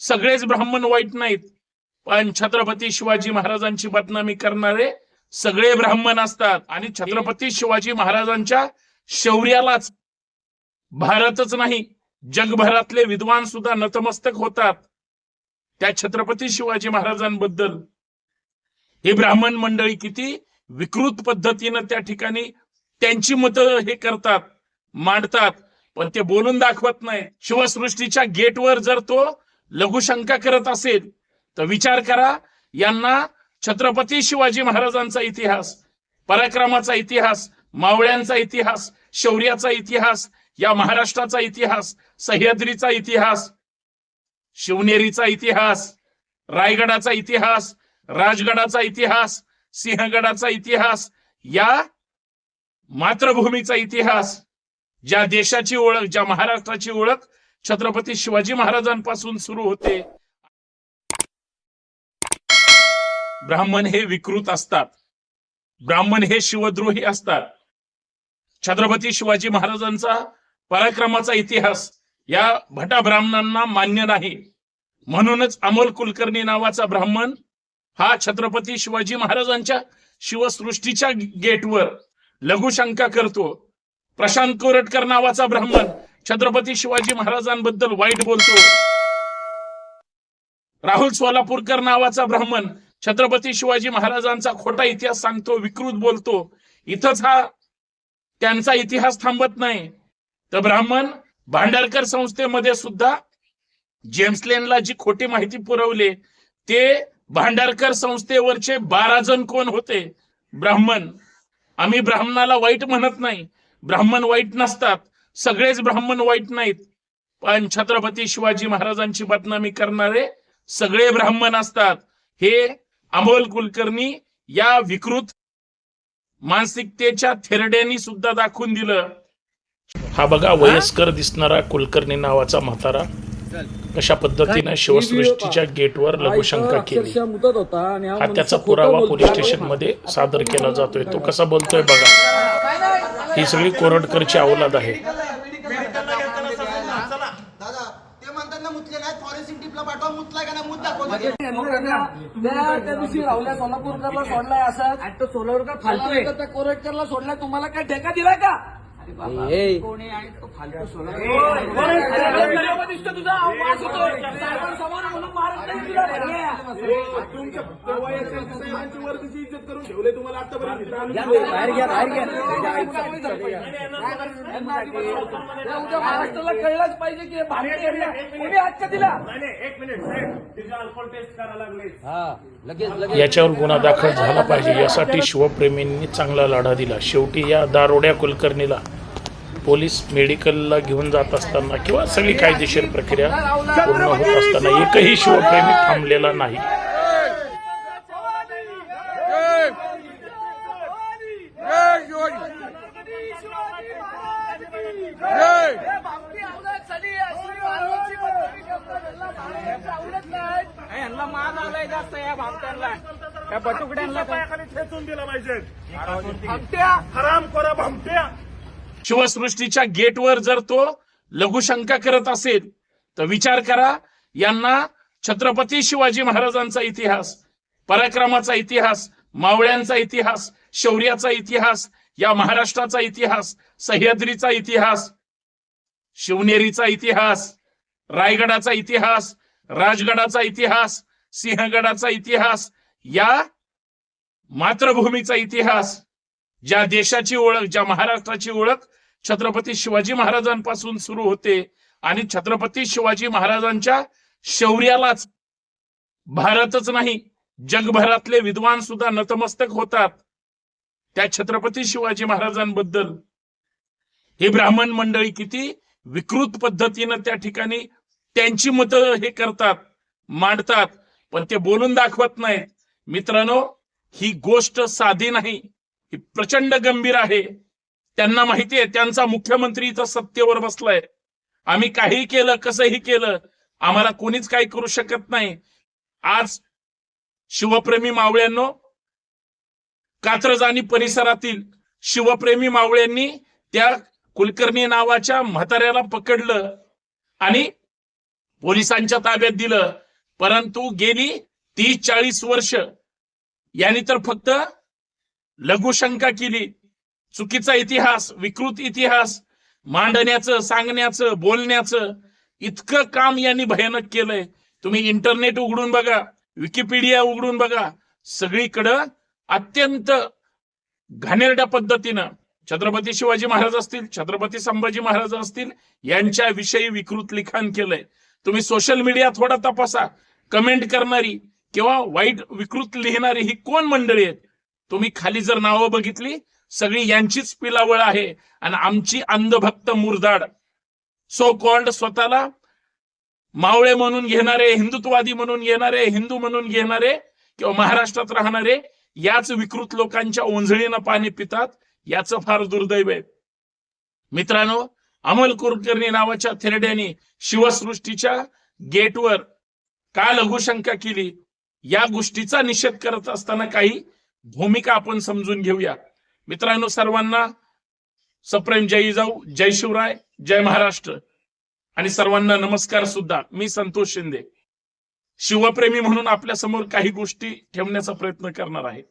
सगळेच ब्राह्मण वाईट नाहीत. पण छत्रपती शिवाजी महाराजांची बदनामी करणारे सगळे ब्राह्मण असतात. आणि छत्रपती शिवाजी महाराजांच्या शौर्यालाच भारतच नाही जगभरातले विद्वान सुद्धा नतमस्तक होतात. त्या छत्रपती शिवाजी महाराजांबद्दल हे ब्राह्मण मंडळी किती विकृत पद्धतीनं त्या ठिकाणी त्यांची मतं हे करतात मांडतात. पण ते बोलून दाखवत नाही शिवसृष्टीच्या गेटवर जर तो लघुशंका करत असेल तर विचार करा यांना छत्रपती शिवाजी महाराजांचा इतिहास पराक्रमाचा इतिहास मावळ्यांचा इतिहास शौर्याचा इतिहास या महाराष्ट्राचा इतिहास सह्याद्रीचा इतिहास शिवनेरीचा इतिहास रायगडाचा इतिहास राजगडाचा इतिहास सिंहगडाचा इतिहास या मातृभूमीचा इतिहास ज्या देशाची ओळख ज्या महाराष्ट्राची ओळख छत्रपती शिवाजी महाराजांपासून सुरू होते. ब्राह्मण हे विकृत असतात. ब्राह्मण हे शिवद्रोही असतात. छत्रपती शिवाजी महाराजांचा पराक्रमाचा इतिहास या भटा ब्राह्मणांना मान्य नाही. म्हणूनच अमोल कुलकर्णी नावाचा ब्राह्मण हा छत्रपती शिवाजी महाराजांच्या शिवसृष्टीच्या गेटवर लघुशंका करतो. प्रशांत कोरटकर नावाचा ब्राह्मण छत्रपती शिवाजी महाराजांबद्दल वाईट बोलतो. राहुल सोलापूरकर नावाचा ब्राह्मण छत्रपती शिवाजी महाराजांचा खोटा इतिहास सांगतो विकृत बोलतो. इथंच हा त्यांचा इतिहास थांबत नाही. तर ब्राह्मण भांडारकर संस्थेमध्ये सुद्धा जेम्स लेनला जी खोटी माहिती पुरवले ते भांडारकर संस्थेवरचे बारा जण कोण होते? ब्राह्मण. आम्ही ब्राह्मणाला वाईट म्हणत नाही. ब्राह्मण वाईट नसतात. सगळेच ब्राह्मण वाईट नाहीत. पण छत्रपती शिवाजी महाराजांची बदनामी करणारे सगळे ब्राह्मण असतात. हे अमोल कुलकर्णी या विकृत मानसिकतेच्या थेरड्यांनी सुद्धा दाखवून दिलं. हा बघा वयस्कर दिसणारा कुलकर्णी नावाचा म्हातारा कशा पद्धतीने शिवसृष्टीच्या गेटवर लघुशंका केली. हा त्याचा पुरावा. पोलीस स्टेशनमध्ये सादर केला जातोय. तो कसा बोलतोय बघा. ही सगळी कोरडकरची अवलाद आहे दादा ते म्हणतात ना मुतले नाही फॉरेन्सिक टिपला पाठवा मुतला का नाही मुत दाखवतो त्या दिवशी राहुल्या सोलापूरकरला सोडलाय असं आणि तो सोलापूरकर फालतोय त्या कोरटकरला सोडलाय तुम्हाला काय ठेका दिलाय का कोणी आहे तो फालतू सोलापूर दिसतो तुझा आवाज होतो साहेबांसमोर म्हणून मारत नाही तुला उद्या महाराष्ट्राला कळलंच पाहिजे की हे भारतीय आहे. कोणी हक्क दिला. याच्यावर गुन्हा दाखल झाला पाहिजे. यासाठी शिवप्रेमींनी चांगला लढा दिला. शेवटी या दारोड्या कुलकर्णीला पोलीस मेडिकलला घेऊन जात असताना किंवा सगळी कायदेशीर प्रक्रिया पूर्ण होत असताना एकही शिवप्रेमी थांबलेला नाही. या बटुकड्यांना दिला पाहिजे. भामट्या हराम खोरा भामट्या. शिवसृष्टीच्या गेटवर जर तो लघुशंका करत असेल तर विचार करा यांना छत्रपती शिवाजी महाराजांचा इतिहास पराक्रमाचा इतिहास मावळ्यांचा इतिहास शौर्याचा इतिहास या महाराष्ट्राचा इतिहास सह्याद्रीचा इतिहास शिवनेरीचा इतिहास रायगडाचा इतिहास राजगडाचा इतिहास सिंहगडाचा इतिहास या मातृभूमीचा इतिहास ज्या देशाची ओळख ज्या महाराष्ट्राची ओळख छत्रपती शिवाजी महाराजांपासून सुरू होते आणि छत्रपती शिवाजी महाराजांच्या शौर्यालाच भारतच नाही जगभरातले विद्वान सुद्धा नतमस्तक होतात. त्या छत्रपती शिवाजी महाराजांबद्दल हे ब्राह्मण मंडळी किती विकृत पद्धतीनं त्या ठिकाणी त्यांची मतं हे करतात मांडतात पण ते बोलून दाखवत नाहीत. मित्रांनो ही गोष्ट साधी नाही ही प्रचंड गंभीर आहे. त्यांना माहितीये त्यांचा मुख्यमंत्री इथं सत्तेवर बसलाय. आम्ही काही केलं कसंही केलं आम्हाला कोणीच काही करू शकत नाही. आज शिवप्रेमी मावळ्यांनो कात्रज आणि परिसरातील शिवप्रेमी मावळ्यांनी त्या कुलकर्णी नावाच्या म्हाताऱ्याला पकडलं आणि पोलिसांच्या ताब्यात दिलं. परंतु गेली तीस चाळीस वर्ष यांनी तर फक्त लघुशंका केली. चुकीचा इतिहास विकृत इतिहास मांडण्याचं सांगण्याचं बोलण्याचं इतकं काम यांनी भयानक केलंय. तुम्ही इंटरनेट उघडून बघा विकिपीडिया उघडून बघा सगळीकडं अत्यंत घाणेरड्या पद्धतीनं छत्रपती शिवाजी महाराज असतील छत्रपती संभाजी महाराज असतील यांच्याविषयी विकृत लिखाण केलंय. तुम्ही सोशल मीडिया थोडा तपासा. कमेंट करणारी किंवा वाईट विकृत लिहिणारी ही कोण मंडळी आहेत? तुम्ही खाली जर नावं बघितली सगळी यांचीच पिलावळ आहे. आणि आमची अंधभक्त मुरदाड सो कॉल्ड स्वतःला मावळे म्हणून घेणारे हिंदुत्ववादी म्हणून घेणारे हिंदू म्हणून घेणारे किंवा महाराष्ट्रात राहणारे याच विकृत लोकांच्या ओंझळीनं पाणी पितात याचं फार दुर्दैव आहे. मित्रांनो अमल कुलकर्णी नावाच्या थेरड्याने शिवसृष्टीच्या गेटवर का लघुशंका केली? या गोष्टीचा निषेध करत असताना काही भूमिका आपण समजून घेऊया. मित्रांनो सर्वांना सप्रेम जय जाऊ जय शिवराय जय महाराष्ट्र. आणि सर्वांना नमस्कार सुद्धा. मी संतोष शिंदे. शिवप्रेमी म्हणून आपल्यासमोर काही गोष्टी ठेवण्याचा प्रयत्न करणार आहे.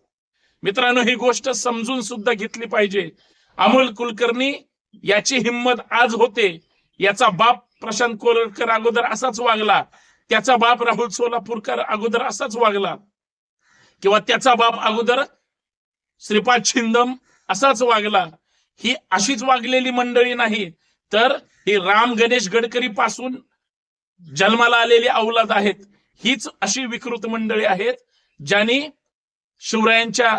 मित्रांनो ही गोष्ट समजून सुद्धा घेतली पाहिजे. अमोल कुलकर्णी याची हिंमत आज होते. याचा बाप प्रशांत कोरडकर अगोदर असाच वागला. त्याचा बाप राहुल सोलापूरकर अगोदर असाच वागला. किंवा त्याचा बाप अगोदर श्रीपाद छिंदम असाच वागला. ही अशीच वागलेली मंडळी नाही तर ही राम गणेश गडकरी पासून जन्माला आलेली अवलाद आहेत. हीच अशी विकृत मंडळी आहेत ज्यांनी शिवरायांच्या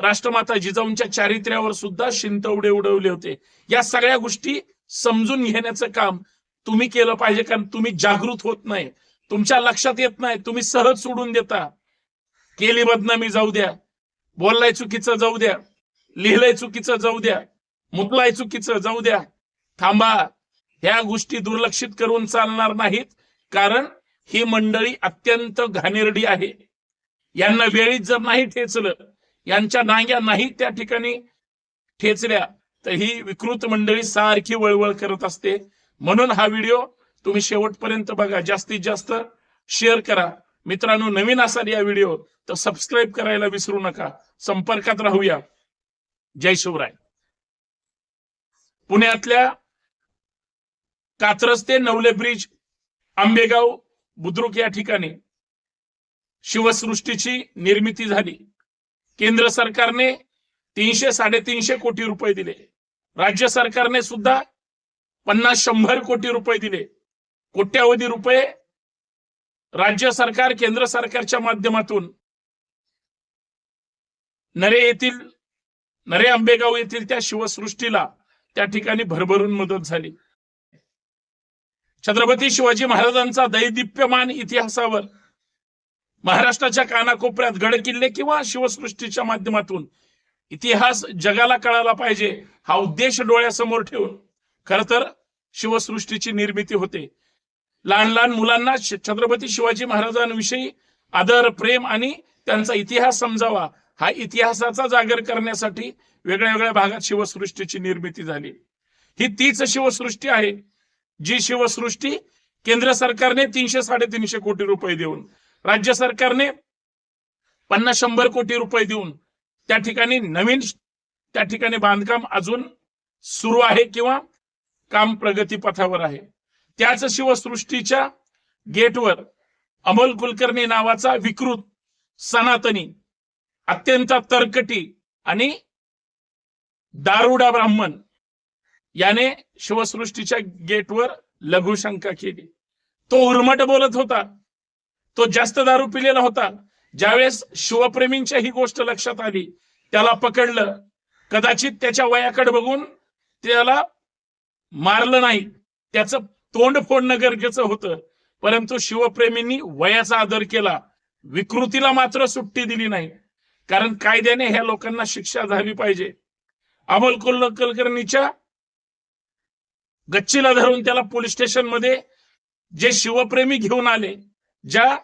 राष्ट्रमाता जिजाऊंच्या चारित्र्यावर सुद्धा शिंतवडे उडवले होते. या सगळ्या गोष्टी समजून घेण्याचं काम तुम्ही केलं पाहिजे कारण तुम्ही जागृत होत नाही. तुमच्या लक्षात येत नाही तुम्ही सहज सोडून देता. केली बदनामी जाऊ द्या. बोललाय चुकीचं जाऊ द्या. लिहिलंय चुकीचं जाऊ द्या. मुतलाय चुकीचं जाऊ द्या. थांबा. ह्या गोष्टी दुर्लक्षित करून चालणार नाहीत कारण ही मंडळी अत्यंत घाणेरडी आहे. यांना वेळीच जर नाही ठेचलं यांच्या नांग्या नाही त्या ठिकाणी ठेचल्या तर ही विकृत मंडळी सारखी वळवळ करत असते. म्हणून हा व्हिडिओ तुम्ही शेवटपर्यंत बघा. जास्तीत जास्त शेअर करा. मित्रांनो नवीन असाल या व्हिडिओ तर सबस्क्राईब करायला विसरू नका. संपर्कात राहूया. जय शिवराय पुण्यातल्या कात्रज ते नवले ब्रिज आंबेगाव बुद्रुक या ठिकाणी शिवसृष्टीची निर्मिती झाली. केंद्र सरकारने तीनशे साडेतीनशे कोटी रुपये दिले. राज्य सरकारने सुद्धा पन्नास शंभर कोटी रुपये दिले. कोट्यावधी रुपये राज्य सरकार केंद्र सरकारच्या माध्यमातून नरे येथील नरे आंबेगाव येथील त्या शिवसृष्टीला त्या ठिकाणी भरभरून मदत झाली. छत्रपती शिवाजी महाराजांचा दैदिप्यमान इतिहासावर महाराष्ट्राच्या कानाकोपऱ्यात गड किल्ले किंवा शिवसृष्टीच्या माध्यमातून इतिहास जगाला कळायला पाहिजे हा उद्देश डोळ्यासमोर ठेवून खर तर शिवसृष्टीची निर्मिती होते. लहान लहान मुलांना छत्रपती शिवाजी महाराजांविषयी आदर प्रेम आणि त्यांचा इतिहास समजावा हा इतिहासाचा जागर करण्यासाठी वेगळ्या वेगळ्या भागात शिवसृष्टीची निर्मिती झाली. ही तीच शिवसृष्टी आहे जी शिवसृष्टी केंद्र सरकारने तीनशे साडेतीनशे कोटी रुपये देऊन राज्य सरकारने पन्नास शंभर कोटी रुपये देऊन त्या ठिकाणी नवीन त्या ठिकाणी बांधकाम अजून सुरू आहे किंवा काम प्रगतीपथावर आहे. त्याच शिवसृष्टीच्या गेटवर अमोल कुलकर्णी नावाचा विकृत सनातनी अत्यंत तरकटी आणि दारुडा ब्राह्मण याने शिवसृष्टीच्या गेटवर लघुशंका केली. तो उर्मट बोलत होता. तो जास्त दारू पिलेला होता. ज्यावेळेस शिवप्रेमींच्या ही गोष्ट लक्षात आली त्याला पकडलं. कदाचित त्याच्या वयाकडे बघून त्याला मारलं नाही. त्याचं तोंड फोडणं गरजेचं होतं. परंतु शिवप्रेमींनी वयाचा आदर केला. विकृतीला मात्र सुट्टी दिली नाही. कारण कायद्याने ह्या लोकांना शिक्षा झाली पाहिजे. अमोल कुलकर्णीच्या गच्चीला धरून त्याला पोलीस स्टेशनमध्ये जे शिवप्रेमी घेऊन आले ज्या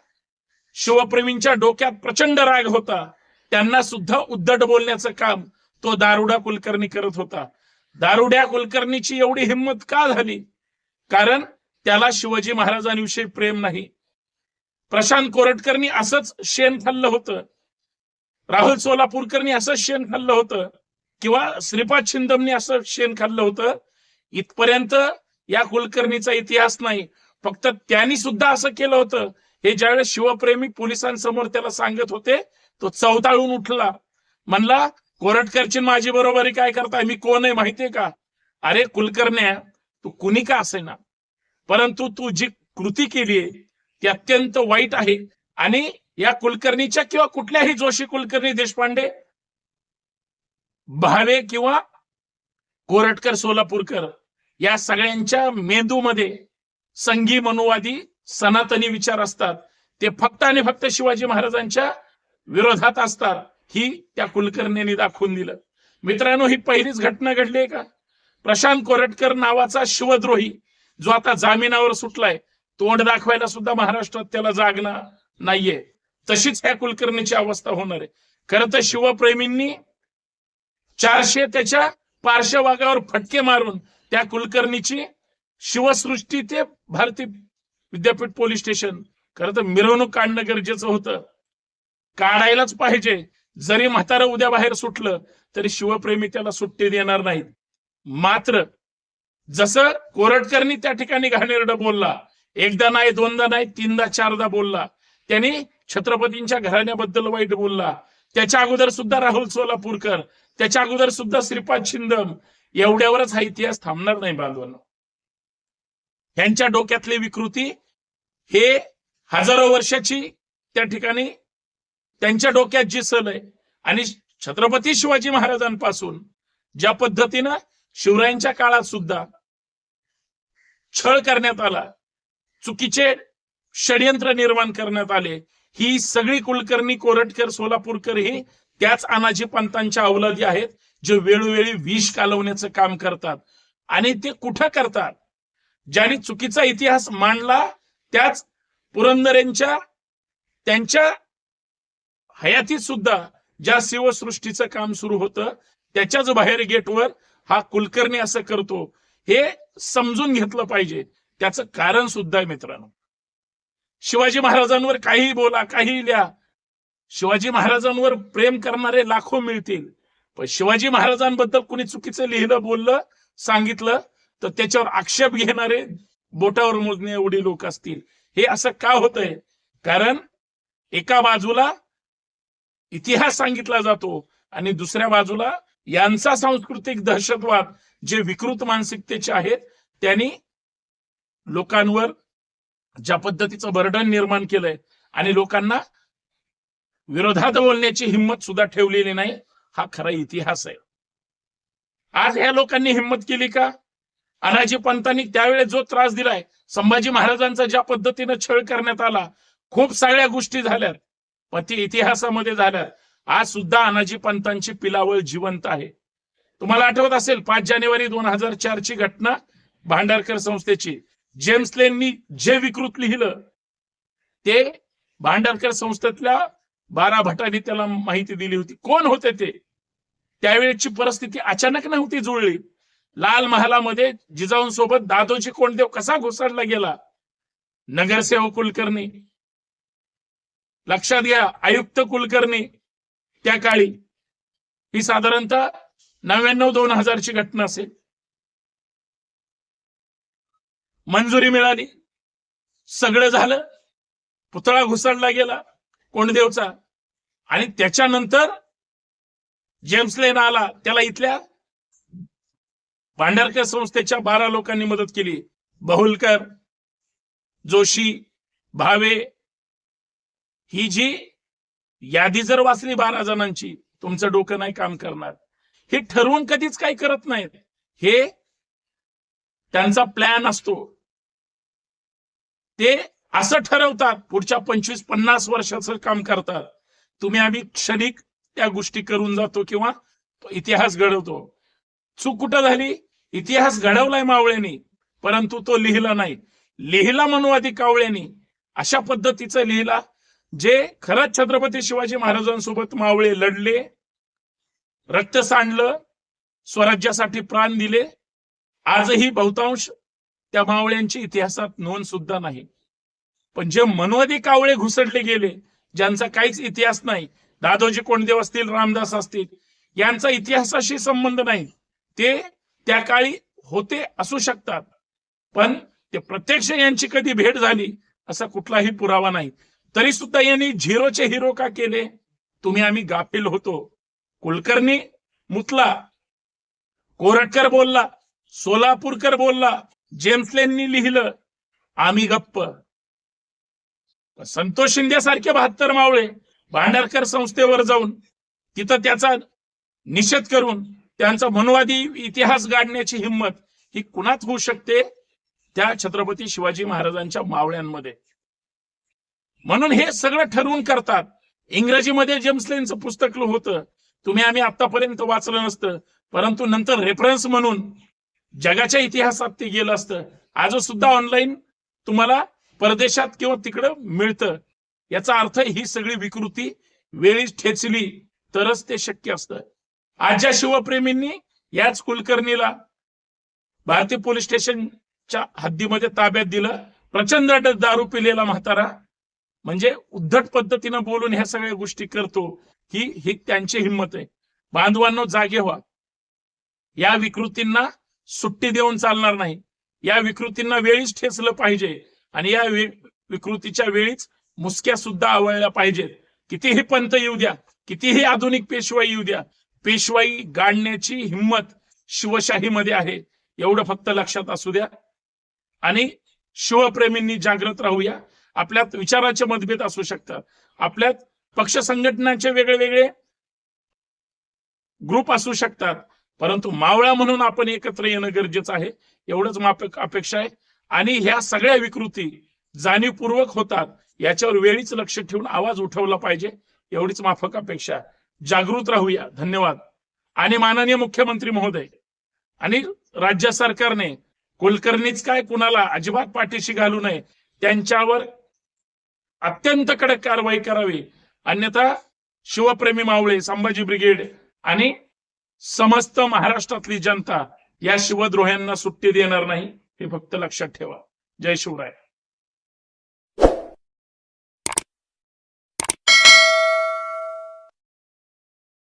शिवप्रेमींच्या डोक्यात प्रचंड राग होता त्यांना सुद्धा उद्धट बोलण्याचं काम तो दारुडा कुलकर्णी करत होता. दारुड्या कुलकर्णीची एवढी हिंमत का झाली? कारण त्याला शिवाजी महाराजांविषयी प्रेम नाही. प्रशांत कोरटकरनी असंच शेण खाल्लं होतं. राहुल सोलापूरकरनी असं शेण खाल्लं होतं किंवा श्रीपाद शिंदमनी असं शेण खाल्लं होतं इथपर्यंत या कुलकर्णीचा इतिहास नाही. फक्त त्यांनी सुद्धा असं केलं होतं. हे ज्यावेळेस शिवप्रेमी पोलिसांसमोर त्याला सांगत होते तो चवताळून उठला. म्हणला कोरटकरची माझी बरोबरी काय करताय? मी कोण आहे माहितीये का? अरे कुलकर्ण्या तू कुणी का असेना? परंतु तू जी कृती केली आहे ती अत्यंत वाईट आहे. आणि या कुलकर्णीच्या किंवा कुठल्याही जोशी कुलकर्णी देशपांडे भावे किंवा कोरटकर सोलापूरकर या सगळ्यांच्या मेंदूमध्ये संघी मनुवादी सनातनी विचार असतात. ते फक्त आणि फक्त शिवाजी महाराजांच्या विरोधात असतात ही त्या कुलकर्णींनी दाखवून दिलं. मित्रांनो ही पहिलीच घटना घडली आहे का? प्रशांत कोरटकर नावाचा शिवद्रोही जो आता जामिनावर सुटलाय तोंड दाखवायला सुद्धा महाराष्ट्रात त्याला जागणं नाहीये. तशीच ह्या कुलकर्णीची अवस्था होणार आहे. खरं तर शिवप्रेमींनी चारशे त्याच्या पार्श्वभागावर फटके मारून त्या कुलकर्णीची शिवसृष्टी ते भारती विद्यापीठ पोलीस स्टेशन खरं तर मिरवणूक काढणं गरजेचं होतं. काढायलाच पाहिजे. जरी म्हातारं उद्या बाहेर सुटलं तरी शिवप्रेमी त्याला सुट्टी देणार नाहीत. मात्र जसं कोरटकरनी त्या ठिकाणी घाणेरडा बोलला एकदा नाही दोनदा नाही तीनदा चारदा बोलला त्यांनी छत्रपतींच्या घराण्याबद्दल वाईट बोलला. त्याच्या अगोदर सुद्धा राहुल सोलापूरकर त्याच्या अगोदर सुद्धा श्रीपाद शिंदम एवढ्यावरच हा इतिहास थांबणार नाही बांधवांनो यांच्या डोक्यातली विकृती हे हजारो वर्षाची त्या ठिकाणी त्यांच्या डोक्यात जी सल आहे आणि छत्रपती शिवाजी महाराजांपासून ज्या पद्धतीनं शिवरायांच्या काळात सुद्धा छळ करण्यात आला चुकीचे षडयंत्र निर्माण करण्यात आले ही सगळी कुलकर्णी कोरटकर सोलापूरकर हे त्याच अनाजी पंतांच्या अवलादी आहेत जे वेळोवेळी विष कालवण्याचं काम करतात. आणि ते कुठं करतात? ज्यांनी चुकीचा इतिहास मांडला त्याच पुरंदरेंच्या त्यांच्या हयातीत सुद्धा ज्या शिवसृष्टीचं काम सुरू होतं त्याच्याच बाहेर गेटवर हा कुलकर्णी असं करतो हे समजून घेतलं पाहिजे. त्याचं कारण सुद्धा आहे मित्रांनो. शिवाजी महाराजांवर काहीही बोला काहीही लिहा. शिवाजी महाराजांवर प्रेम करणारे लाखो मिळतील. पण शिवाजी महाराजांबद्दल कुणी चुकीचं लिहिलं बोललं सांगितलं तर त्याच्यावर आक्षेप घेणारे बोटावर मोजणे एवढे लोक असतील. हे असं का होतंय? कारण एका बाजूला इतिहास सांगितला जातो आणि दुसऱ्या बाजूला यांचा सांस्कृतिक दहशतवाद जे विकृत मानसिकतेचे आहेत त्यांनी लोकांवर ज्या पद्धतीचं बर्डन निर्माण केलंय आणि लोकांना विरोधात बोलण्याची हिंमत सुद्धा ठेवलेली नाही हा खरा इतिहास आहे. आज ह्या लोकांनी हिंमत केली का? अनाजी पंतांनी त्यावेळेस जो त्रास दिलाय संभाजी महाराजांचा ज्या पद्धतीनं छळ करण्यात आला खूप सगळ्या गोष्टी झाल्यात पण ती इतिहासामध्ये झाल्यात. आज सुद्धा अनाजी पंतांची पिलावळ जिवंत आहे. तुम्हाला आठवत असेल पाच जानेवारी दोन हजार चार ची घटना भांडारकर संस्थेची. जेम्सलेननी जे विकृत लिहिलं ते भांडारकर संस्थेतल्या बारा भटांनी त्याला माहिती दिली होती. कोण होते ते? त्यावेळेची परिस्थिती अचानक नव्हती जुळली. लाल महालामध्ये जिजाऊंसोबत दादोजी कोंडदेव कसा घुसडला गेला? नगरसेवक कुलकर्णी. लक्षात घ्या आयुक्त कुलकर्णी. त्या काळी ही साधारणतः नव्याण्णव दोन हजारची घटना असेल. मंजुरी मिळाली. सगळं झालं. पुतळा घुसडला गेला कोंडदेवचा. आणि त्याच्यानंतर जेम्स लेन आला त्याला इथल्या भांडारकर संस्थेच्या बारा लोकांनी मदत केली. बहुलकर जोशी भावे ही जी यादी जर वाचली बारा जणांची तुमचं डोकं नाही काम करणार. हे ठरवून कधीच काही करत नाहीत. हे त्यांचा प्लॅन असतो. ते असं ठरवतात पुढच्या पंचवीस पन्नास वर्षाचं काम करतात. तुम्ही आम्ही क्षणिक त्या गोष्टी करून जातो किंवा इतिहास घडवतो. चूक कुठं झाली? इतिहास घडवलाय मावळ्यांनी परंतु तो लिहिला नाही. लिहिला मनुवादी कावळ्यांनी अशा पद्धतीचं लिहिला जे खरंच छत्रपती शिवाजी महाराजांसोबत मावळे लढले रक्त सांडलं स्वराज्यासाठी प्राण दिले. आजही बहुतांश त्या मावळ्यांची इतिहासात नोंद सुद्धा नाही. पण जे मनवादी कावळे घुसडले गेले ज्यांचा काहीच इतिहास नाही दादोजी कोंडदेव असतील रामदास असतील यांचा इतिहासाशी संबंध नाही. ते त्या काळी होते असू शकतात. पण ते प्रत्यक्ष यांची कधी भेट झाली असा कुठलाही पुरावा नाही. तरी सुद्धा यांनी झिरोचे हिरो का केले? तुम्ही आम्ही गाफील होतो. कुलकर्णी मुतला. कोरटकर बोलला. सोलापूरकर बोलला. जेम्सलेननी लिहिलं आम्ही गप्प. संतोष शिंदे सारखे बहात्तर मावळे भांडारकर संस्थेवर जाऊन तिथं त्याचा निषेध करून त्यांचा मनवादी इतिहास गाडण्याची हिंमत ही कुणात होऊ शकते? त्या छत्रपती शिवाजी महाराजांच्या मावळ्यांमध्ये. म्हणून हे सगळं ठरवून करतात. इंग्रजीमध्ये जेम्सलेनचं पुस्तक होतं. तुम्ही आम्ही आतापर्यंत वाचलं नसतं. परंतु नंतर रेफरन्स म्हणून जगाच्या इतिहासात ते गेलं असतं. आज सुद्धा ऑनलाईन तुम्हाला परदेशात किंवा तिकडं मिळतं. याचा अर्थ ही सगळी विकृती वेळीच ठेचली तरच ते शक्य असतं. आजच्या शिवप्रेमींनी याच कुलकर्णीला भारतीय पोलीस स्टेशनच्या हद्दीमध्ये ताब्यात दिलं. प्रचंड दारू पिलेला म्हातारा म्हणजे उद्धट पद्धतीनं बोलून ह्या सगळ्या गोष्टी करतो ही ही त्यांची हिंमत आहे. बांधवांनो जागे व्हा. या विकृतींना सुट्टी देऊन चालणार नाही. या विकृतींना वेळीच ठेचलं पाहिजे आणि या विकृतीच्या वेळीच मुसक्या सुद्धा आवळल्या पाहिजेत. कितीही पंत येऊ द्या कितीही आधुनिक पेशवाई येऊ द्या पेशवाई गाडण्याची हिंमत शिवशाहीमध्ये आहे. एवढं फक्त लक्षात असू द्या. आणि शिवप्रेमींनी जागृत राहूया. आपल्यात विचाराचे मतभेद असू शकतात. आपल्यात पक्ष संघटनांचे वेगळे वेगळे ग्रुप असू शकतात. परंतु मावळा म्हणून आपण एकत्र येणं गरजेचं आहे. एवढंच माप- अपेक्षा आहे. आणि ह्या सगळ्या विकृती जाणीवपूर्वक होतात याच्यावर वेळीच लक्ष ठेवून आवाज उठवला पाहिजे. एवढीच माफक अपेक्षा. जागृत राहूया. धन्यवाद. आणि माननीय मुख्यमंत्री महोदय आणि राज्य सरकारने कुलकर्णीच काय कुणाला अजिबात पाठीशी घालू नये त्यांच्यावर अत्यंत कडक कारवाई करावी. अन्यथा शिवप्रेमी मावळे संभाजी ब्रिगेड आणि समस्त महाराष्ट्रातली जनता या शिवद्रोह्यांना सुट्टी देणार नाही हे फक्त लक्षात ठेवा. जय शिवराय.